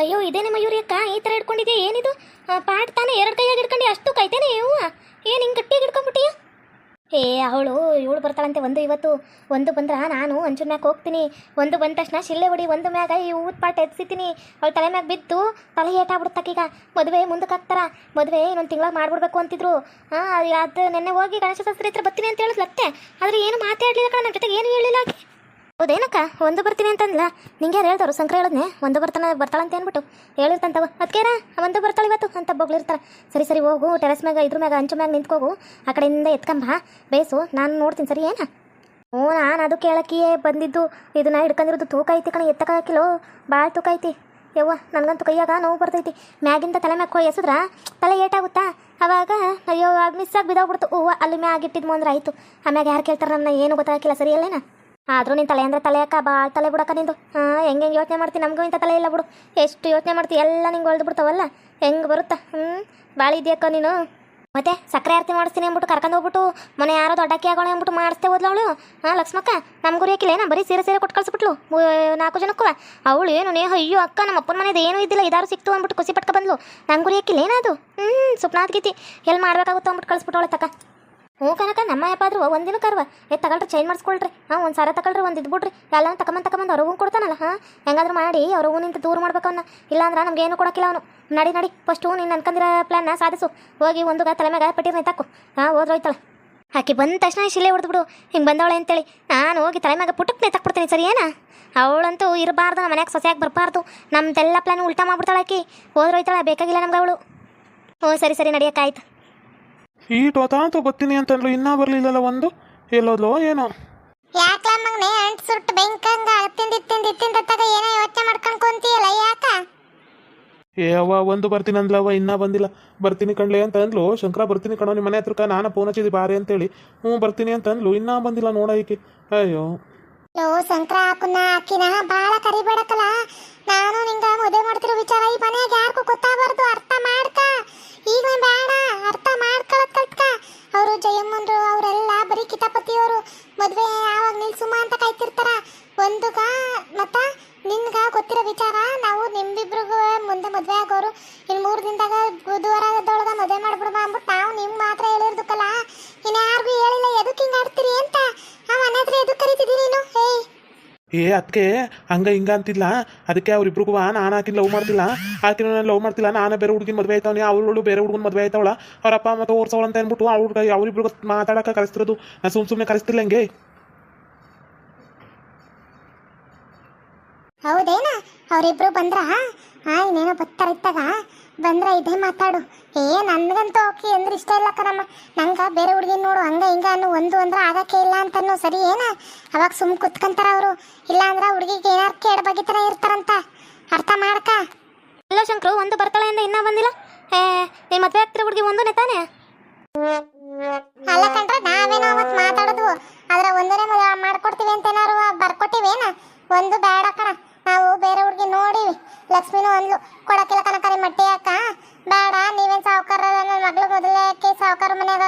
ಅಯ್ಯೋ ಇದೇನೆ ಮಯೂರಿ ಅಕ್ಕ ಈ ಥರ ಹಿಡ್ಕೊಂಡಿದ್ಯಾ? ಏನಿದು? ಪಾಟ್ ತಾನೇ, ಎರಡು ಕೈಯಾಗಿ ಹಿಡ್ಕೊಂಡು, ಅಷ್ಟು ಕೈತೇನೆ ಇವು ಏನು ಹಿಂಗೆ ಗಟ್ಟಿಯಾಗಿ ಹಿಡ್ಕೊಂಡ್ಬಿಟ್ಟಿಯ? ಏ ಅವಳು ಇವಳು ಬರ್ತಾಳಂತೆ, ಒಂದು ಇವತ್ತು, ಒಂದು ಬಂದ್ರ ನಾನು ಅಂಚು ಮ್ಯಾಗ ಹೋಗ್ತೀನಿ. ಒಂದು ಬಂದ ತಕ್ಷಣ ಶಿಲ್ಲೆ ಹೊಡಿ, ಒಂದು ಮ್ಯಾಗ ಈ ಊದ್ ಪಾಟ್ ಎತ್ಸಿತೀನಿ ಅವಳು ತಲೆ ಮ್ಯಾಗ ಬಿದ್ದು ತಲೆ ಏಟಾಗ್ಬಿಡ್ತಕ್ಕೀಗ ಮದುವೆ ಮುಂದಕ್ಕೆ ಹಾಕ್ತಾರ. ಮದುವೆ ಇನ್ನೊಂದು ತಿಂಗಳಾಗ ಮಾಡ್ಬಿಡ್ಬೇಕು ಅಂತಿದ್ರು. ಹಾಂ ಅದು ನೆನ್ನೆ ಹೋಗಿ ಗಣೇಶ ಶಾಸ್ತ್ರಿ ಹತ್ರ ಬರ್ತೀನಿ ಅಂತ ಹೇಳಿದ್ಲತ್ತೆ ಆದರೆ ಏನು ಮಾತಾಡಲಿಲ್ಲ ಕಣ ನನ್ನ ಜೊತೆಗೆ ಏನು ಹೇಳಿಲ್ಲ ಹೌದೇನಕ್ಕ? ಒಂದು ಬರ್ತೀನಿ ಅಂತಂದ್ಲ. ನಿಂಗೆ ಯಾರು ಸಂಕ್ರ ಹೇಳದ್ನೆ, ಒಂದು ಬರ್ತಾಳ ಅಂತ ಅಂದ್ಬಿಟ್ಟು. ಹೇಳಿರ್ತಂತವ ಅದಕ್ಕೇನ ಒಂದು ಬರ್ತಾಳೆ ಇವತ್ತು ಅಂತ ಬೊಗಳಿರ್ತಾರೆ ಸರಿ ಸರಿ, ಹೋಗು ಟೆರೆಸ್ ಮ್ಯಾಗ, ಇದ್ರ ಮ್ಯಾಗ, ಅಂಚು ಮ್ಯಾಗ ನಿಂತ್ಕೋಗು. ಆ ಕಡೆಯಿಂದ ಎತ್ಕೊಂಬ. ಬೇಸು, ನಾನು ನೋಡ್ತೀನಿ, ಸರಿ, ಏನ? ಹ್ಞೂ, ನಾನು ಅದು ಕೇಳಕ್ಕಿಯೇ ಬಂದಿದ್ದು. ಇದನ್ನ ಹಿಡ್ಕೊಂಡಿರೋದು ತೂಕ ಐತಿ ಕಣ ಎತ್ತಕ ಎತ್ತಕ್ಕಾಕಿಲೋ ಭಾಳ ತೂಕ ಐತಿ. ಯವ್ವ, ನನಗಂತೂ ಕೈಯಾಗ ನೋವು ಬರ್ತೈತಿ. ಮ್ಯಾಗಿಂದ ತಲೆ ಮ್ಯಾಗ ಎಸದ್ರ, ತಲೆ ಏಟಾಗುತ್ತಾ? ಅವಾಗ, ಅಯ್ಯೋ ಮಿಸ್ ಆಗಿ ಬಿದ್ದೋಗ್ಬಿಡ್ತು. ಹೂವ, ಅಲ್ಲಿ ಮ್ಯಾಗ ಇಟ್ಟಿದ್ಮು ಅಂದ್ರೆ ಆಯಿತು. ಆಮ್ಯಾಗ ಯಾರು ಕೇಳ್ತಾರೆ ನನ್ನ ಏನು ಗೊತ್ತಾಗಿಲ್ಲ ಸರಿ, ಅಲ್ಲೇನಾ? ಆದ್ರೂ ನಿನ್ನ ತಲೆ ಅಂದರೆ ತಲೆ ಅಕ್ಕ ಭಾಳ ತಲೆ ಬಿಡಕ್ಕ ನಿಂದು. ಹಾಂ, ಹೆಂಗೆ ಹೆಂಗೆ ಯೋಚನೆ ಮಾಡ್ತೀನಿ ನಮಗೂ ಇಂಥ ತಲೆ ಇಲ್ಲ ಬಿಡು. ಎಷ್ಟು ಯೋಚನೆ ಮಾಡ್ತೀವಿ ಎಲ್ಲ ನಿಂಗೆ ಹೊಳ್ದು ಬಿಡ್ತಾವಲ್ಲ? ಹೆಂಗೆ ಬರುತ್ತಾ? ಹ್ಞೂ ಭಾಳ ಇದೆಯಕ್ಕ ನೀನು. ಮತ್ತೆ ಸಕ್ಕರೆ ಆರತಿ ಮಾಡಿಸ್ತೀನಿ ಅಂದ್ಬಿಟ್ಟು ಕರ್ಕೊಂಡು ಹೋಗ್ಬಿಟ್ಟು ಮನೆ ಯಾರೋ ದೊಡ್ಡಕ್ಕಿ ಆಗೋಣ ಅಂದ್ಬಿಟ್ಟು ಮಾಡಿಸ್ತೇ ಹೋದ್ಲು ಅವಳು ಹಾಂ, ಲಕ್ಷ್ಮಕ್ಕ ನಮ್ಮ ಗುರಿ ಹಾಕಿಲ್ಲ ಬರೀ ಸೀರೆ ಸೀರೆ ಕೊಟ್ಟು ಕಳಿಸ್ಬಿಟ್ಲು. ನಾಲ್ಕು ಜನಕ್ಕೂ ಅವಳು ಏನು ನೇ, ಅಯ್ಯೋ ಅಕ್ಕ ನಮ್ಮ ಅಪ್ಪನ ಮನೇದು ಏನೂ ಇದ್ದಿಲ್ಲ. ಇದಾರು ಸಿಕ್ತು ಅಂದ್ಬಿಟ್ಟು ಖುಷಿ ಪಟ್ಕ ಬಂದ್ಲು. ನಮ್ಮ ಗುರಿ ಹಾಕಿಲ್ಲ ಏನದು? ಹ್ಞೂ ಸುಪ್ನಾಥ್ ಗೀತಿ. ಎಲ್ಲಿ ಮಾಡ್ಬೇಕಾಗುತ್ತೋ ಅಂದ್ಬಿಟ್ಟು ಕಳಿಸ್ಬಿಟ್ಟವಳೆ ತಕ್ಕ ಹ್ಞೂ ಕನಕ ನಮ್ಮ ಅಪ್ಪ ಆದ್ರೂ ಒಂದಿನ ಕರ್ವ. ಏ, ತಗೊಳ್ರಿ ಚೇಂಜ್ ಮಾಡಿಸ್ಕೊಳ್ರಿ. ಹಾಂ, ಒಂದು ಸಾರ ತಗೊಳ್ರಿ, ಒಂದು ಇದ್ಬಿಡ್ರಿ ಎಲ್ಲ ತಕೊಂಬಂದು ತಗೊಂಬಂದು ಅವ್ರಿಗೂ ಕೊಡ್ತಾನಲ್ಲ, ಹಾಂ? ಹೆಂಗಾದ್ರೂ ಮಾಡಿ ಅವ್ರಿಗೂ ನಿಂತು ದೂರ ಮಾಡ್ಬೇಕು ಅವನ್ನ ಇಲ್ಲಾಂದ್ರೆ ನಮ್ಗೆ ಏನು ಕೊಡೋಕ್ಕಿಲ್ಲ ಅವನು. ನಡಿ ನಡಿ ಫಸ್ಟು ನೀನು ಅನ್ಕೊಂಡಿರೋ ಪ್ಲಾನ್ನ ಸಾಧಿಸು. ಹೋಗಿ ಒಂದು ಗ ತಲೆ ಮ್ಯಾಗ ಪಟ್ಟಿರ್ನ ತಕ್ಕು ಹಾಂ ಹೋದ್ರೋಯ್ತಾಳೆ ಆಕೆ ಬಂದ ತಕ್ಷಣ ಶಿಲೆ ಹೊಡೆದ್ಬಿಡು ಹಿಂಗೆ ಬಂದವಳೆ ಅಂತೇಳಿ. ನಾನು ಹೋಗಿ ತಲೆ ಮ್ಯಾಗ ಪುಟಕ್ಕೆ ತಕ್ಬಿಡ್ತೀನಿ ಸರಿ ಏನ ಅವಳಂತೂ ಇರಬಾರ್ದು, ನಮ್ಮ ಮನ್ಯಾಗ ಸೊಸೆಯಾಗಿ ಬರಬಾರ್ದು. ನಮ್ಮದೆಲ್ಲ ಪ್ಲಾನ್ ಉಲ್ಟಾ ಮಾಡ್ಬಿಡ್ತಾಳೆ ಆಕಿ. ಹೋದ್ರೋಯ್ತಾಳೆ ಬೇಕಾಗಿಲ್ಲ ನಮ್ಗೆ ಅವಳು. ಹ್ಞೂ, ಸರಿ ಸರಿ ನಡಿಯೋಕ್ಕಾಯ್ತು ಈಟು ಅಂತ ಬರ್ತೀನಿ ಅಂತಂದ್ರು ಇನ್ನೂ ಬರಲಿಲ್ಲಲ್ಲ ಒಂದು? ಎಲ್ಲೋದ್ಲೋ ಏನೋ? ಯಾಕ್ಲ ಮಗನೆ ಅಂಟ್ ಸುಟ್ಟು ಬೆಂಕಂಗ ತಿಂದ ತಿಂದ ತಿಂದ ತಗ ಏನೋ ಯೋಚನೆ ಮಾಡ್ಕೊಂಡು ಕುಂತಿಯಲ್ಲ ಯಾಕ? ಏ ಅವ್ವ ಒಂದು ಬರ್ತೀನಿ ಅಂದ್ಲವ್ವ ಇನ್ನೂ ಬಂದಿಲ್ಲ. ಬರ್ತೀನಿ ಕಣ್ಲೆ ಅಂತ ಅಂದ್ಲು ಶಂಕರ ಬರ್ತೀನಿ ಕಣೋ ನಿಮ್ಮ ಮನೆ ಹತ್ರಕ್ಕ ನಾನು ಫೋನ್ ಹಚ್ಚಿದ್ದೆ ಬಾರಿ ಅಂತೇಳಿ. ಹ್ಞೂ ಬರ್ತೀನಿ ಅಂತ ಅಂದ್ಲು ಇನ್ನೂ ಬಂದಿಲ್ಲ ನೋಡ ಈಕೆ. ಅಯ್ಯೋ. ಲೋ ಸಂಕ್ರ ಹಾಕುನ ಹಾಕಿನ ಬಾಳ ಕರಿಬೇಡಕಲ್ಲ ನಾನು ನಿಂಗ ಮದುವೆ ಮಾಡ್ತಿರೋ ವಿಚಾರ ಈ ಮನ್ಯಾಗ ಯಾರಿಗೂ ಗೊತ್ತಾಗಬಾರ್ದು ಅರ್ಥ ಮಾಡ್ಕ ಈಗ ಬೇಡ ಅರ್ಥ ಮಾಡ್ಕೊಳತ್ ಕಲ್ತ್ಕ ಅವರು ಜಯಮ್ಮನ್ರು ಅವರೆಲ್ಲ ಬರೀ ಕಿತಾಪತಿಯವರು ಆವಾಗ ಯಾವಾಗ ನಿಲ್ಸುಮ ಅಂತ ಕಾಯ್ತಿರ್ತಾರ. ಒಂದುಗ ಮತ್ತ ನಿನ್ಗ ಗೊತ್ತಿರೋ ವಿಚಾರ ನಾವು ನಿಮ್ಮಿಬ್ರಿಗೂ ಮುಂದೆ ಮದುವೆ ಆಗೋರು. ಇನ್ ಮೂರು ದಿನದಾಗ ಬುಧವಾರದೊಳಗ ಮದುವೆ ಮಾಡ್ಬಿಡ್ಬಾ ಅಂದ್ಬಿಟ್ಟು ನಾವು ನಿಮ್ ಮಾತ್ರ ಹೇಳಿರ್ದಕ್ಕಲ್ಲ ಇನ್ನು ಯಾರಿಗೂ ಹೇಳಿಲ್ಲ ಎದಕ್ಕೆ ಹಿಂಗೆ ಆಡ್ತೀರಿ ಅಂತ ಆ ಮನೆ ಹತ್ರ ಎದಕ್ಕೆ ಕರಿತಿದ್ದೀನಿ ನೀನು ಏಯ್ ಏ ಅದಕ್ಕೆ ಹಂಗ ಹಿಂಗ ಅಂತಿಲ್ಲ ಅದಕ್ಕೆ ಅವ್ರಿಬ್ರಿಗೂ ನಾನು ಆಕಿನ ಲವ್ ಮಾಡ್ತಿಲ್ಲ. ಆಕಿನ ನಾನು ಲವ್ ಮಾಡ್ತಿಲ್ಲ, ನಾನು ಬೇರೆ ಹುಡುಗಿನ ಮದುವೆ ಆಯ್ತಾವನಿ, ಅವಳು ಬೇರೆ ಹುಡುಗನ ಮದುವೆ ಆಯ್ತಾವಳ. ಅವ್ರ ಅಪ್ಪ ಮತ್ತೆ ಓರ್ಸವಳ ಅಂತ ಅಂದ್ಬಿಟ್ಟು ಹುಡುಗ ಅವ್ರಿಬ್ರಿಗೂ ಮಾತಾಡಕ ಕರೆಸ್ತಿರೋದು. ನಾನು ಸುಮ್ ಸುಮ್ಮನೆ ಕರೆಸ್ತಿಲ್ಲ ಹಂಗೆ. ಹೌದೇನ? ಅವರಿಬ್ರು ಬಂದ್ರ? ಹಾ ಇನ್ನೇನೋ ಬತ್ತಾರ ಇತ್ತಾಗ? ಬಂದ್ರ ಇದೇ ಮಾತಾಡು. ಏ ನನ್ಗಂತೂ ಓಕೆ ಅಂದ್ರೆ ಇಷ್ಟ ಇಲ್ಲ ಕಣಮ್ಮ. ನಂಗ ಬೇರೆ ಹುಡುಗಿನ ನೋಡು ಹಂಗ ಹಿಂಗ ಅನ್ನೋ ಒಂದು ಅಂದ್ರೆ ಆಗಕ್ಕೆ ಇಲ್ಲ ಅಂತನು ಸರಿ ಏನ? ಅವಾಗ ಸುಮ್ ಕುತ್ಕಂತಾರ ಅವರು. ಇಲ್ಲ ಅಂದ್ರ ಹುಡುಗಿಗೆ ಏನಾರು ಕೇಳ ಬಗೆತರ ಇರ್ತಾರಂತ. ಅರ್ಥ ಮಾಡ್ಕ. ಇಲ್ಲ ಶಂಕರು ಒಂದು ಬರ್ತಾಳೆ ಇಂದ ಇನ್ನೂ ಬಂದಿಲ್ಲ? ಏ ನಿಮ್ಮ ಮದುವೆ ಆಗ್ತಿರೋ ಹುಡುಗಿ ಒಂದನೇ ತಾನೇ? ಅಲ್ಲ ಕಂಡ್ರ ನಾವೇನೋ ಅವತ್ತು ಮಾತಾಡೋದು ಅದ್ರ ಒಂದನೇ ಮಾಡ್ಕೊಡ್ತೀವಿ ಅಂತ ಏನಾರು ಬರ್ಕೊಟ್ಟಿವೇನ? ಒಂದು ಬೇಡ ಕಣ. ನಾವು ಬೇರೆ ಹುಡುಗಿ ನೋಡಿವಿ. ಲಕ್ಷ್ಮಿನೂ ಅಂದ್ಲು, ಕೊಡಕ್ಕಿಲ್ಲ ಕನಕರಿ ಮಟ್ಟಿ ಅಕ್ಕ. ಬೇಡ, ನೀವೇನು ಸಾವುಕಾರ ನನ್ನ ಮಗಳು ಮೊದಲನೇ ಅಕ್ಕಿ ಸಾವುಕಾರ ಮನ್ಯಾಗ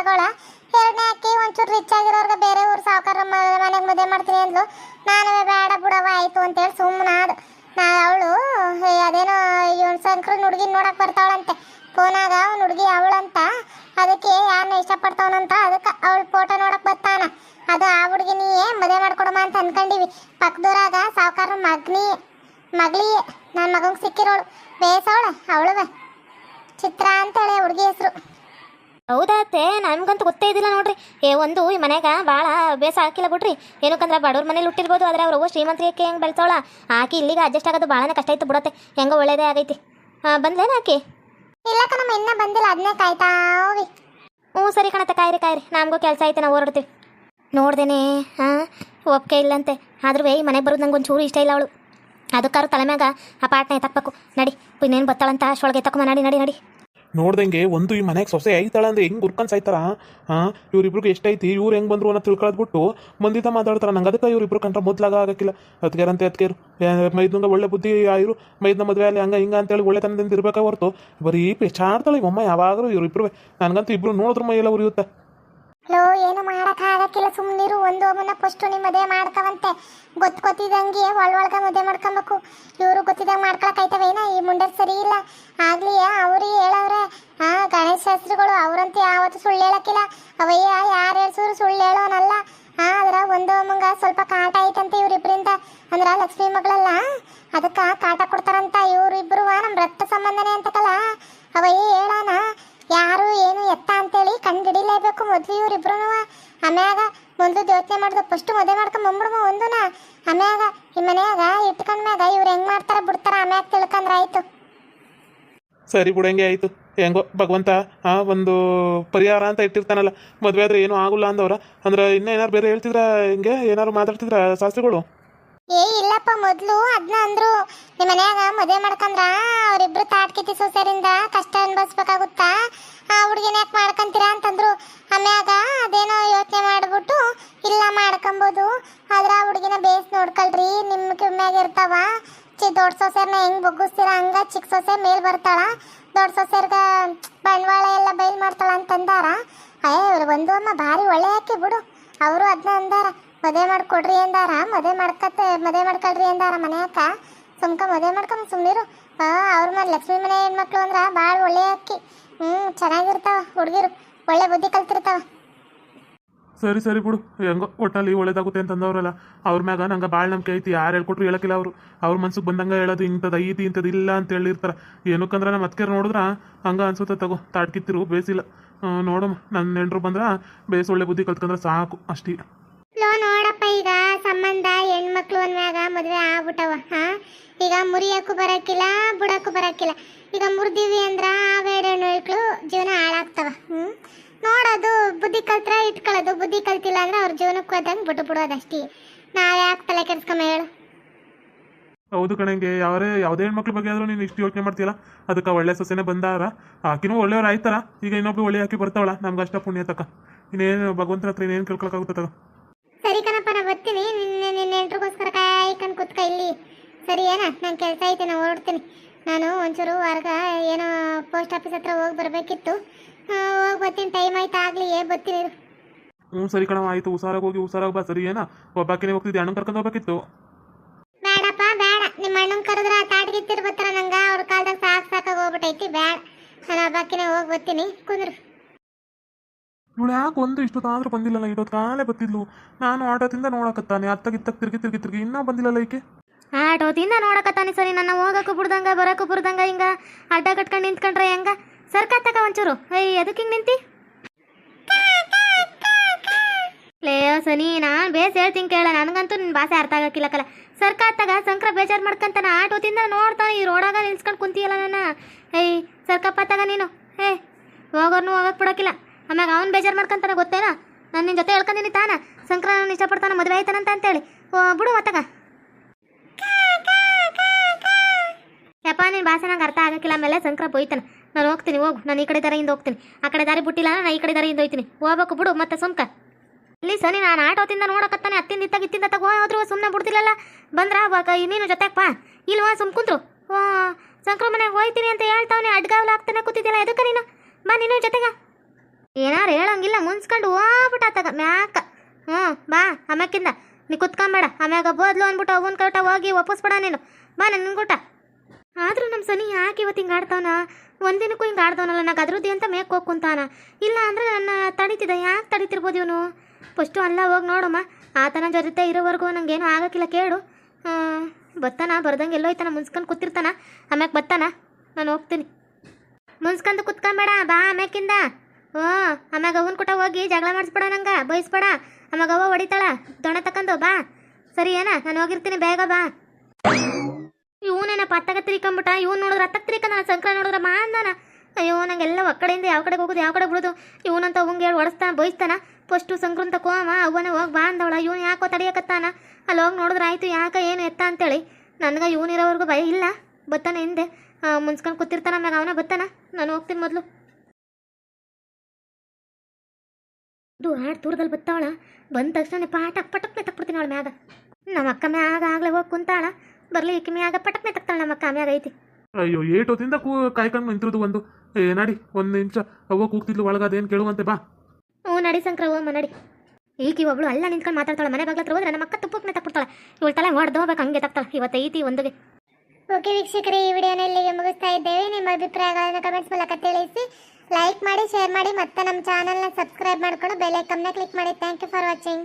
ಎರಡನೇ ಅಕ್ಕಿ ಒಂಚೂರು ರಿಚ್ ಆಗಿರೋರ್ಗೆ ಬೇರೆ ಊರು ಸಾವುಕಾರ ಮನೆಗೆ ಮದುವೆ ಮಾಡ್ತೀನಿ ಅಂದ್ಲು. ನಾನು ಬೇಡ ಬಿಡವ ಆಯ್ತು ಅಂತೇಳಿ ಸುಮ್ಮನೆ ಅದು ನಾ ಅವಳು ಅದೇನೋ ಇವನ್ ಸಂಕ್ರನ್ ಹುಡುಗಿ ನೋಡಕ್ ಬರ್ತಾವಳಂತೆ ಫೋನಾಗ ಅವ್ನ ಹುಡುಗಿ ಅವಳಂತ. ಅದಕ್ಕೆ ಯಾರನ್ನ ಇಷ್ಟಪಡ್ತಾವನಂತ ಅದಕ್ಕೆ ಅವಳು ಫೋಟೋ ನೋಡಕ್ ಬರ್ತಾನ ಅದು ಆ ಹುಡುಗಿನಿಯೇ ಮದುವೆ ಮಾಡ್ಕೊಡಮ್ಮ ಅಂತ ಅನ್ಕೊಂಡಿವಿ. ಪಕ್ಕದೂರಾಗ ಸಾವುಕಾರ ಮಗ್ನಿ ಮಗ್ಳಿ ನನ್ನ ಮಗಂಗೆ ಸಿಕ್ಕಿರೋಳು. ಬೇಸವಳ ಅವಳು ಚಿತ್ರ ಅಂತೇಳಿ ಹುಡುಗಿ ಹೆಸರು. ಹೌದಾತೆ ನಮ್ಗಂತೂ ಗೊತ್ತೇ ಇದ್ದಿಲ್ಲ ನೋಡ್ರಿ. ಏ ಒಂದು ಈ ಮನೆಗೆ ಭಾಳ ಬೇಸ ಹಾಕಿಲ್ಲ ಬಿಡ್ರಿ. ಏನಕ್ಕಂದ್ರೆ ಬಡವ್ರ ಮನೇಲಿ ಹುಟ್ಟಿರ್ಬೋದು ಆದರೆ ಅವ್ರು ಶ್ರೀಮಂತರಿಗೆ ಹೆಂಗೆ ಬೆಳೆಸೋಳ? ಆಕಿ ಇಲ್ಲಿಗೆ ಅಡ್ಜಸ್ಟ್ ಆಗೋದು ಭಾಳನೇ ಕಷ್ಟ ಆಯ್ತು ಬಿಡತ್ತೆ. ಹೆಂಗೋ ಒಳ್ಳೇದೇ ಆಗೈತಿ. ಹಾಂ ಬಂದ್ಲೇನ ಆಕಿ? ಇಲ್ಲ ಕಣಮ್ಮ ಇನ್ನೂ ಬಂದಿಲ್ಲ. ಅದನ್ನೇ ಕಾಯ್ತಾವಿ ಹ್ಞೂ ಸರಿ ಕಣತ್ತೆ ಕಾಯ್ರಿ ಕಾಯ್ರಿ. ನಮಗೂ ಕೆಲಸ ಐತೆ ನಾವು ಹೊರಡ್ತೀವಿ ನೋಡ್ದೇನೆ ಹಾಂ ಒಪ್ಪಿಗೆ ಇಲ್ಲಂತೆ. ಆದ್ರೂ ಈ ಮನೆಗೆ ಬರೋದು ನಂಗೆ ಒಂಚೂರು ಇಷ್ಟ ಇಲ್ಲ ಅವಳು. ಅದಕ್ಕಾರು ತಲೆ ಮ್ಯಾಗ ಆ ಪಾಟ್ನ ಎತ್ತಕ್ಬೇಕು. ನಡಿ ಇನ್ನೇನು ಬತ್ತಾಳಂತ ಅಷ್ಟೊಳಗೆ ತಕ್ಕ ನಡಿ ನಡಿ ನಡಿ. ನೋಡ್ದಂಗೆ ಒಂದು ಈ ಮನೆಗೆ ಸೊಸೆ ಐತಾಳ ಅಂದ್ರೆ ಹೆಂಗ್ ಉರ್ಕೊಂಡ್ ಸಾಯ್ತಾರ? ಹಾಂ, ಇವ್ರಿಬ್ರಿಗೆ ಎಷ್ಟೈತಿ, ಇವ್ರು ಹೆಂಗ್ ಬಂದ್ರು ಅನ್ನೋ ತಿಳ್ಕೊಳ್ದ್ಬಿಟ್ಟು ಮಂದಿತ ಮಾತಾಡ್ತಾರ. ನಂಗೆ ಅದಕ್ಕೆ ಇವ್ರಿಬ್ರು ಕಂಡ್ರೆ ಮೊದ್ಲಾಗ ಆಗಕ್ಕಿಲ್ಲ. ಅದಕ್ಕೆರಂತೆ ಅದಕ್ಕೆ ಮೈದ್ನಂಗ ಒಳ್ಳೆ ಬುದ್ಧಿ ಆಯ್ರು. ಮೈದ್ನ ಮದುವೆ ಅಲ್ಲಿ ಹಂಗ ಹಿಂಗ ಅಂತೇಳಿ ಒಳ್ಳೆ ತನದಿಂದ ಇರ್ಬೇಕಾ ಹೊರ್ತು. ಬರೀ ಪೆಚಾಡ್ತಾಳೆ ಒಮ್ಮ ಯಾವಾಗಲೂ ಇವ್ರಿಬ್ರು ನನಗಂತೂ ಇಬ್ರು ನೋಡಿದ್ರು ಎಲ್ಲ ಉರಿಯುತ್ತೆ. ಲೋ, ಏನು ಮಾಡಕ್ ಆಗಕ್ಕಿಲ್ಲ. ಸುಮ್ನಿರು, ಒಂದು ಒಮ್ಮನ ಫಸ್ಟ್ ನಿಮ್ಮ ಮದುವೆ ಮಾಡ್ಕವಂತೆ ಗೊತ್ತು ಗೊತ್ತಿದಂಗೆ ಒಳ ಒಳಗ ಮದುವೆ ಮಾಡ್ಕೊಬೇಕು. ಇವರು ಗೊತ್ತಿದಂಗೆ ಮಾಡ್ಕೊಳಕೈತವೇನ ಈ ಮುಂಡರ್ ಸರಿ ಇಲ್ಲ. ಆಗ್ಲಿ ಅವ್ರಿಗೆ ಹೇಳವ್ರೆ, ಆ, ಗಣೇಶ ಶಾಸ್ತ್ರಿಗಳು ಅವ್ರಂತೂ ಯಾವತ್ತು ಸುಳ್ಳು ಹೇಳಕ್ಕಿಲ್ಲ. ಅವಯ್ಯ, ಯಾರು ಹೇಳ್ಸಿದ್ರು ಸುಳ್ಳು ಹೇಳೋನಲ್ಲ. ಹಾ ಅದ್ರ ಒಂದು ಸ್ವಲ್ಪ ಕಾಟ ಐತಂತೆ ಇವ್ರಿಬ್ರಿಂದ. ಅಂದ್ರ ಲಕ್ಷ್ಮಿ ಮಗಳಲ್ಲ, ಅದಕ್ಕ ಕಾಟ ಕೊಡ್ತಾರಂತ ಇವ್ರಿಬ್ರು ನಮ್ಮ ರಕ್ತ ಸಂಬಂಧನೇ ಅಂತಕಲ್ಲ ಅವಯ್ಯ ಹೇಳೋಣ ಯಾರು ಏನು ಎತ್ತ ಅಂತೇಳಿ ಕಂಡಿಡಿಲೇಬೇಕು ಮೊದ್ಲು ಇವ್ರಿಬ್ರು ಆಮ್ಯಾಗ ಮೊದಲು ಯೋಚನೆ ಮಾಡ್ದು ಫಸ್ಟ್ ಮದುವೆ ಮಾಡ್ಕೊಂಡು ಬಂದ್ಬಿಡುವ ಒಂದುನ. ಆಮ್ಯಾಗ ಈ ಮನ್ಯಾಗ ಇಟ್ಕೊಂಡ್ಮ್ಯಾಗ ಇವ್ರು ಹೆಂಗ್ ಮಾಡ್ತಾರ ಬಿಡ್ತಾರ ಆಮ್ಯಾಗ ತಿಳ್ಕಂದ್ರ ಆಯ್ತು. ಸರಿ ಬಿಡಂಗೆ ಆಯಿತು. ಹೆಂಗೋ ಭಗವಂತ ಆ ಒಂದು ಪರಿಹಾರ ಅಂತ ಇಟ್ಟಿರ್ತಾನಲ್ಲ. ಮದುವೆ ಆದ್ರೆ ಏನೂ ಆಗುಲ್ಲ ಅಂದವ್ರ. ಅಂದ್ರೆ ಇನ್ನೂ ಏನಾರು ಬೇರೆ ಹೇಳ್ತಿದ್ರ? ಹಿಂಗೆ ಏನಾರು ಮಾತಾಡ್ತಿದ್ರ ಶಾಸ್ತ್ರಿಗಳು? ಏ ಇಲ್ಲಪ್ಪ ಮೊದ್ಲು ಅದನ್ನ ಅಂದ್ರು ನಿಮ್ಮ ಮನ್ಯಾಗ ಮದುವೆ ಮಾಡ್ಕಂದ್ರ ಅವ್ರಿಬ್ರು ತಾಟ್ಕಿತಿ ಸೊಸೆರಿಂದ ಕಷ್ಟ ಅನ್ಭವಿಸ್ಬೇಕಾಗುತ್ತಾ? ಹುಡ್ಗಿನ ಯಾಕೆ ಮಾಡ್ಕಂತೀರಾ ಅಂತಂದ್ರು. ಆಮ್ಯಾಗ ಅದೇನೋ ಯೋಚನೆ ಮಾಡ್ಬಿಟ್ಟು ಇಲ್ಲ ಮಾಡ್ಕೊಬೋದು. ಆದ್ರೆ ಆ ಹುಡುಗಿನ ಬೇಸ್ ನೋಡ್ಕೊಳ್ರಿ ನಿಮ್ಮ ಕಿಮ್ಯಾಗ ಇರ್ತಾವ. ಚಿ ದೊಡ್ಡ ಸೊಸೆರ್ನ ಹೆಂಗ್ ಬೊಗ್ಗಿಸ್ತೀರ? ಹಂಗ ಚಿಕ್ಕ ಸೊಸೆ ಮೇಲ್ ಬರ್ತಾಳ. ದೊಡ್ಡ ಸೊಸೆರ್ಗ ಬಂಡವಾಳ ಎಲ್ಲ ಬೈಲ್ ಮಾಡ್ತಾಳ ಅಂತಂದಾರ. ಅಯ್ಯ ಇವ್ರು ಒಂದು ಅಮ್ಮ ಭಾರಿ ಒಳ್ಳೆ ಹಾಕಿ ಬಿಡು. ಅವರು ಅದನ್ನ ಅಂದಾರ. ಮದುವೆ ಮಾಡ್ಕೊಡ್ರಿ ಅಂದಾರ. ಮದುವೆ ಮಾಡ್ಕತ್ತೆ ಮದುವೆ ಮಾಡ್ಕೊಳ್ರಿ ಅಂದಾರ ಮನೆಯಾಕ. ಸುಮ್ಕ ಮದುವೆ ಮಾಡ್ಕೊಂಡ್ ಸುಮ್ನಿರು. ಆ, ಅವ್ರ ಮನೆ ಲಕ್ಷ್ಮೀ ಮನೆ ಹೆಣ್ಮಕ್ಳು ಅಂದ್ರ ಭಾಳ ಒಳ್ಳೆ ಅಕ್ಕಿ ಚೆನ್ನಾಗಿರ್ತಾವ, ಹುಡುಗಿರು. ಒಳ್ಳೆ ಬುದ್ಧಿ ಕಲ್ತಿರ್ತಾವ. ಸರಿ ಸರಿ ಬಿಡು. ಹೆಂಗೋ ಒಟ್ಟಲ್ಲಿ ಒಳ್ಳೇದಾಗುತ್ತೆ ಅಂತಂದವ್ರಲ್ಲ. ಅವ್ರ ಮ್ಯಾಗ ನಂಗೆ ಭಾಳ ನಂಬಿಕೆ ಐತಿ. ಯಾರು ಹೇಳ್ಕೊಟ್ರು ಹೇಳಕ್ಕಿಲ್ಲ ಅವರು. ಅವ್ರ ಮನ್ಸಿಗೆ ಬಂದಂಗ ಹೇಳೋದು ಇಂಥದ್ದು ಐತಿ ಇಂಥದ್ದು ಇಲ್ಲ ಅಂತ ಹೇಳಿರ್ತಾರ. ಏನಕ್ಕಂದ್ರ ನಮ್ಮ ಅತ್ಕೇರ್ ನೋಡಿದ್ರ ಹಂಗ ಅನ್ಸುತ್ತೆ ತಗೋ. ತಾಡ್ಕಿತ್ತಿರು ಬೇಸಿಲ್ಲ. ನೋಡಮ್ಮ ನನ್ನ ನೆಂಟರು ಬಂದ್ರ ಬೇಸ್ ಒಳ್ಳೆ ಬುದ್ಧಿ ಕಲ್ತ್ಕೊಂಡ್ರೆ ಸಾಕು ಅಷ್ಟೇ ಲೋ ನೋಡಪ್ಪ ಈಗ ಸಂಬಂಧ ಹೆಣ್ಮಕ್ಳು ಅಂದ್ಮ್ಯಾಗ ಮದುವೆ ಆಗ್ಬಿಟ್ಟವ, ಹಾ? ಈಗ ಮುರಿಯಕ್ಕೂ ಬರಕ್ಕಿಲ್ಲ ಬಿಡಕ್ಕೂ ಬರಕ್ಕಿಲ್ಲ ಈಗ ಮುರಿದಿವಿ ಅಂದ್ರ ಬೇಡಣ್ಣು ಇಟ್ಲು ಜೀವನ ಹಾಳಾಗ್ತವ, ಹ್ಮ್? ನೋಡೋದು, ಬುದ್ಧಿ ಕಲ್ತ್ರ ಇಟ್ಕೊಳ್ಳೋದು, ಬುದ್ಧಿ ಕಲ್ತಿಲ್ಲ ಅಂದ್ರೆ ಅವ್ರ ಜೀವನಕ್ಕೆ ಹೋದಂಗೆ ಬಿಟ್ಟು ಬಿಡೋದಷ್ಟೇ. ನಾ ಯಾಕೆ ತಲೆ ಕೆಡ್ಸ್ಕೊಂಬ ಹೇಳು? ಹೌದು ಕಣಂಗೆ ಯಾವರೇ ಯಾವುದೇ ಹೆಣ್ಮಕ್ಳ ಬಗ್ಗೆ ಆದ್ರೂ ನೀನು ಇಷ್ಟು ಯೋಚನೆ ಮಾಡ್ತೀಯಲ್ಲ, ಅದಕ್ಕೆ ಒಳ್ಳೆ ಸೊಸೆನೇ ಬಂದಾರ. ಆಕಿನೂ ಒಳ್ಳೆಯವ್ರು ಆಯ್ತಾರ ಈಗ ಇನ್ನೊಬ್ಳು ಒಳ್ಳೆ ಆಕಿ ಬರ್ತಾವಳ ನಮ್ಗೆ ಅಷ್ಟ ಪುಣ್ಯ ತಕ್ಕ ಇನ್ನೇನು ಭಗವಂತನ ಹತ್ರ ಇನ್ನೇನು ಏನ? ನಂಗೆ ಕೆಲಸ ಐತೆ ನಾನು ಹೊರಡ್ತೀನಿ. ನಾನು ಒಂಚೂರು ಹೊರಗ ಏನೋ ಪೋಸ್ಟ್ ಆಫೀಸ್ ಹತ್ರ ಹೋಗಿ ಬರಬೇಕಿತ್ತು. ಹೋಗಿ ಬರ್ತೀನಿ. ಟೈಮ್ ಆಯ್ತು ಆಗಲಿ ಏ ಬರ್ತೀನಿ. ಹ್ಞೂ ಸರಿ ಕಣವ ಆಯ್ತು. ಹುಷಾರಾಗಿ ಹೋಗಿ ಹುಷಾರಾಗಿ ಬಾ. ಸರಿ ಏನ? ಒಬ್ಬಾಕಿನೇ ಹೋಗ್ತಿದ್ದೆ ಅಣ್ಣ ಕರ್ಕೊಂಡು ಹೋಗ್ಬೇಕಿತ್ತು? ಬೇಡಪ್ಪ ಬೇಡ ನಿಮ್ಮ ಅಣ್ಣನ ಆ ತಾಟ್ಗಿತ್ತಿರ್ ಬರ್ತಾರ ನಂಗೆ. ಅವ್ರ ಕಾಲ್ದಾಗ ಸಾಕು ಸಾಕಾಗಿ ಹೋಗ್ಬಿಟ್ಟೈತಿ ಬೇಡ ನಾನು ಒಬ್ಬಾಕಿನೇ ಹೋಗಿ ಬರ್ತೀನಿ. ಕುಂದ್ರು. ಇವಳು ಯಾಕೆ ಒಂದು ಇಷ್ಟೊತ್ತಾದ್ರೂ ಬಂದಿಲ್ಲಲ್ಲ? ಇಷ್ಟೊತ್ತು ಕಾಲೇ ಬತ್ತಿದ್ಲು ನಾನು ಆಟೋದಿಂದ ನೋಡಕತ್ತಾನೆ. ಅತ್ತಗಿತ್ತಕ್ಕೆ ತಿರುಗಿ ತಿರುಗಿ ತಿರುಗಿ ಇನ್ನೂ ಬಂದಿಲ್ಲಲ್ಲ ಈಕೆ? ಆಟೋದಿಂದ ನೋಡಕತ್ತಾನೆ ಸರಿ, ನನ್ನ ಹೋಗಕ್ಕೂ ಬಿಡ್ದಂಗ, ಬರಕ್ಕೂ ಬಿಡ್ದಂಗ, ಹಿಂಗ ಅಡ್ಡ ಕಟ್ಕೊಂಡು ನಿಂತ್ಕೊಂಡ್ರೆ ಹೆಂಗ? ಸರ್ಕತ್ತಕ ಒಂಚೂರು. ಅಯ್ಯ ಅದಕ್ಕೆ ಹಿಂಗೆ ನಿಂತಿ? ಲೇ, ಸನಿ, ನಾನು ಬೇಸ್ ಹೇಳ್ತೀನಿ ಕೇಳ, ನನಗಂತೂ ನಿನ್ನ ಭಾಷೆ ಅರ್ಥ ಆಗಕ್ಕಿಲ್ಲ ಕಲ. ಸರ್ಕತ್ತಾಗ ಸಂಕ್ರ ಬೇಜಾರು ಮಾಡ್ಕಂತಾನ ಆಟೋದಿಂದ ನೋಡ್ತಾನೆ, ಈ ರೋಡಾಗ ನಿಲ್ಸ್ಕೊಂಡು ಕುಂತೀಯಲ್ಲ ನನ್ನ. ಏಯ್ ಸರ್ಕಪ್ಪತ್ತಾಗ ನೀನು. ಏ, ಹೋಗೋರ್ನು ಹೋಗಕ್ಕೆ ಬಿಡೋಕ್ಕಿಲ್ಲ. ಆಮ್ಯಾಗ ಅವ್ನು ಬೇಜಾರು ಮಾಡ್ಕೊಂತಾನ ಗೊತ್ತೇನಾ? ನಾನು ನಿನ್ನ ಜೊತೆ ಹೇಳ್ಕೊಂಡಿನಿ ತಾನ. ಸಂಕ್ರ ನಾನು ಇಷ್ಟಪಡ್ತಾನ, ಮದುವೆ ಆಯ್ತಾನಂತ ಅಂತೇಳಿ. ಬಿಡು ಮತ್ತಾಗ. ಯಪ್ಪ ನಿನ್ನ ಭಾಷೆ ನಂಗೆ ಅರ್ಥ ಆಗಕ್ಕಿಲ್ಲ, ಆಮೇಲೆ ಸಂಕ್ರ ಹೋಯ್ತಾನೆ ನಾನು ಹೋಗ್ತೀನಿ, ಹೋಗು, ನಾನು ಈ ಕಡೆ ದಾರಿಯಿಂದ ಹೋಗ್ತೀನಿ, ಆ ಕಡೆ ದಾರಿ ಬಿಟ್ಟಿಲ್ಲ ನಾನು ಈ ಕಡೆ ದಾರಿಯಿಂದ ಹೋಯ್ತೀನಿ, ಹೋಗ್ಬೇಕು ಬಿಡು, ಮತ್ತೆ ಸುಮ್ಕ. ಇಲ್ಲಿ ಸನಿ, ನಾನು ಆಟೋದಿಂದ ನೋಡಕತ್ತಾನೆ, ಅತ್ತಿಂದ ಇತ್ತಾಗ ಇತ್ತಿಂದ ತಗೋ ಹೋದ್ರು ಸುಮ್ಮನೆ ಬಿಡ್ತಿಲ್ಲಲ್ಲ, ಬಂದ್ರ ನೀನು ಪಾ, ಇಲ್ವಾ, ಸುಮ್ ಓ ಸಂಕ್ರ ಮನೆಗೆ ಹೋಯ್ತೀನಿ ಅಂತ ಹೇಳ್ತಾವನೆ, ಅಡ್ಗಾವ್ಲ ಆಗ್ತಾನೆ ಕೂತಿದ್ದಿಲ್ಲ ಎದಕ್ಕೆ ನೀನು? ಬಾ, ನೀನು ಜೊತೆಗ. ಏನಾರು ಹೇಳಂಗಿಲ್ಲ, ಮುನ್ಸ್ಕೊಂಡು ಹೋಗ್ಬಿಟ್ಟಾತಾಗ ಮ್ಯಾಕ. ಹ್ಞೂ, ಬಾ ಆಮ್ಯಾಕಿಂದ ನೀ ಕುತ್ಕೊಂಬೇಡ ಆಮ್ಯಾಗ ಬೋದ್ಲು ಅಂದ್ಬಿಟ್ಟು ಅವನ್ ಕರೆಕ್ಟ ಹೋಗಿ ವಾಪಸ್ಬೇಡ ನೀನು, ಬಾ ನನ್ನ ಆದ್ರೂ ನಮ್ಮ ಸನಿ ಯಾಕೆ ಇವತ್ತು ಹಿಂಗೆ ಆಡ್ತಾವನ? ಒಂದಿನಕ್ಕೂ ಹಿಂಗೆ ಆಡ್ದವನಲ್ಲ, ನಾ ಅದ್ರದ್ದು ಅಂತ ಮೇಕ್ ಹೋಗಿ ಕುಂತಾನ. ಇಲ್ಲ ಅಂದ್ರೆ ನನ್ನ ತಡಿತಿದ್ದ, ಯಾಕೆ ತಡಿತಿರ್ಬೋದು ಇವನು? ಫಸ್ಟು ಅಲ್ಲ, ಹೋಗಿ ನೋಡಮ್ಮ ಆತನ ಜೊತೆ ಇರೋವರೆಗೂ ನಂಗೇನು ಆಗಕ್ಕಿಲ್ಲ, ಕೇಳು. ಬರ್ತಾನ ಬರ್ದಂಗೆ ಎಲ್ಲೋಯ್ತಾನ ಮುನ್ಸ್ಕೊಂಡು ಕೂತಿರ್ತಾನ? ಆಮ್ಯಾಕೆ ಬತ್ತಾನ? ನಾನು ಹೋಗ್ತೀನಿ. ಮುನ್ಸ್ಕೊಂಡು ಕುತ್ಕೊಂಬೇಡ, ಬಾ ಆಮ್ಯಾಕಿಂದ. ಓ, ಆಮ್ಯಾಗ ಅವನ್ ಕೊಟ್ಟ ಹೋಗಿ ಜಗಳ ಮಾಡಿಸ್ಬೇಡ ನಂಗೆ ಬಯಸ್ಬೇಡ ಆಮ್ಯಾಗ ಅವ್ವ ಹೊಡಿತಾಳ. ದೊಣ ತಕೊಂಡು ಬಾ. ಸರಿ ಏನ? ನಾನು ಹೋಗಿರ್ತೀನಿ, ಬೇಗ ಬಾ. ಇವನೇನ ಪತ್ತಗ ತಿರ್ಕೊಂಬಿಟ್ಟ, ಇವ್ನು ನೋಡಿದ್ರೆ ಹತ್ತಕ್ಕೆ ತಿರ್ಕಂದ ಸಂಕ್ರ ನೋಡಿದ್ರೆ ಮಾಂದಾನ. ಅಯ್ಯೋ, ನಂಗೆಲ್ಲ ಕಡೆಯಿಂದ ಯಾವ ಕಡೆ ಹೋಗೋದು, ಯಾವ ಕಡೆ ಬಿಡೋದು ಇವನಂತ ಅವಂಗೆ ಹೇಳಿ ಒಡಿಸ್ತಾನ ಬಯಸ್ತಾನ ಫಸ್ಟು ಸಂಕ್ರಂತ ಕೋಮ ಅವನ ಹೋಗಿ ಬಾ ಅಂದವಳ. ಇವನು ಯಾಕೋ ತಡಿಯಕತ್ತಾನ? ಅಲ್ಲಿ ಹೋಗಿ ನೋಡಿದ್ರೆ ಆಯ್ತು, ಯಾಕೆ ಏನು ಎತ್ತ ಅಂತೇಳಿ. ನನಗೆ ಇವನಿರೋವರೆಗೂ ಭಯ ಇಲ್ಲ. ಬತ್ತಾನ ಹಿಂದೆ. ಮುನ್ಸ್ಕೊಂಡು ಕೂತಿರ್ತಾನ ಮ್ಯಾಗ ಅವನ ಬತ್ತಾನ. ನಾನು ಹೋಗ್ತೀನಿ ಮೊದಲು. ಇದು ಹಾಡು ದೂರದಲ್ಲಿ ಬತ್ತಾವಳ ಬಂದ ತಕ್ಷಣ ಪಾಠ ಪಟಕ್ನೆ ತಕ್ಬಿಡ್ತೀನಿ ಅವಳ ಮ್ಯಾಗ. ನಮ್ಮ ಅಕ್ಕ ಮ್ಯಾಗ ಆಗ್ಲೇ ಹೋಗಿ ಕುಂತಾಳ. ಬರ್ಲಿ ಈಕೆ ಆಗ ಪಟಕ್ನೆ ತಕ್ತಾಳ ನಮ್ಮ ಕಾಮ್ಯಾಗ ಮ್ಯಾಗ ಐತಿ. ಅಯ್ಯೋ ಏಟೋದಿಂದ ಕೂ ಕಾಯ್ಕೊಂಡು ನಿಂತಿರೋದು ಒಂದು. ಏ ನಡಿ ಒಂದು ನಿಮಿಷ. ಅವ್ವ ಕೂಗ್ತಿದ್ಲು ಒಳಗೆ ಅದೇನು ಕೇಳುವಂತೆ ಬಾ. ಹ್ಞೂ ನಡಿ ಸಂಕ್ರ ಹೋಗಮ್ಮ ನಡಿ. ಈಕಿ ಒಬ್ಳು ಅಲ್ಲ ನಿಂತ್ಕೊಂಡು ಮಾತಾಡ್ತಾಳೆ ಮನೆ ಬಾಗ್ಲತ್ರ ಹೋದ್ರೆ ನಮ್ಮ ಅಕ್ಕ ತುಪ್ಪಕ್ಕೆ ತಕ್ಬಿಡ್ತಾಳೆ ಇವಳು ತಲೆ ಹೊಡೆದು ಹೋಗ್ಬೇಕು ಹಂಗೆ ತಕ್ತಾಳೆ ಇವತ್ತು ಐತಿ ಒಂದಿಗೆ ಓಕೆ ವೀಕ್ಷಕರೇ ಈ ವಿಡಿಯೋನ ಇಲ್ಲಿಗೆ ಮುಗಿಸ್ತಾ ಇದ್ದೇವೆ. ನಿಮ್ಮ ಅಭಿಪ್ರಾಯಗಳನ್ನು ಕಮೆಂಟ್ಸ್ ಮೂಲಕ ತಿಳಿಸಿ. ಲೈಕ್ ಮಾಡಿ ಶೇರ್ ಮಾಡಿ ಮತ್ತೆ ನಮ್ಮ ಚಾನಲ್ನ ಸಬ್ಸ್ಕ್ರೈಬ್ ಮಾಡ್ಕೊಂಡು ಬೆಲ್ ಐಕನ್ನ ಕ್ಲಿಕ್ ಮಾಡಿ. Thank you for watching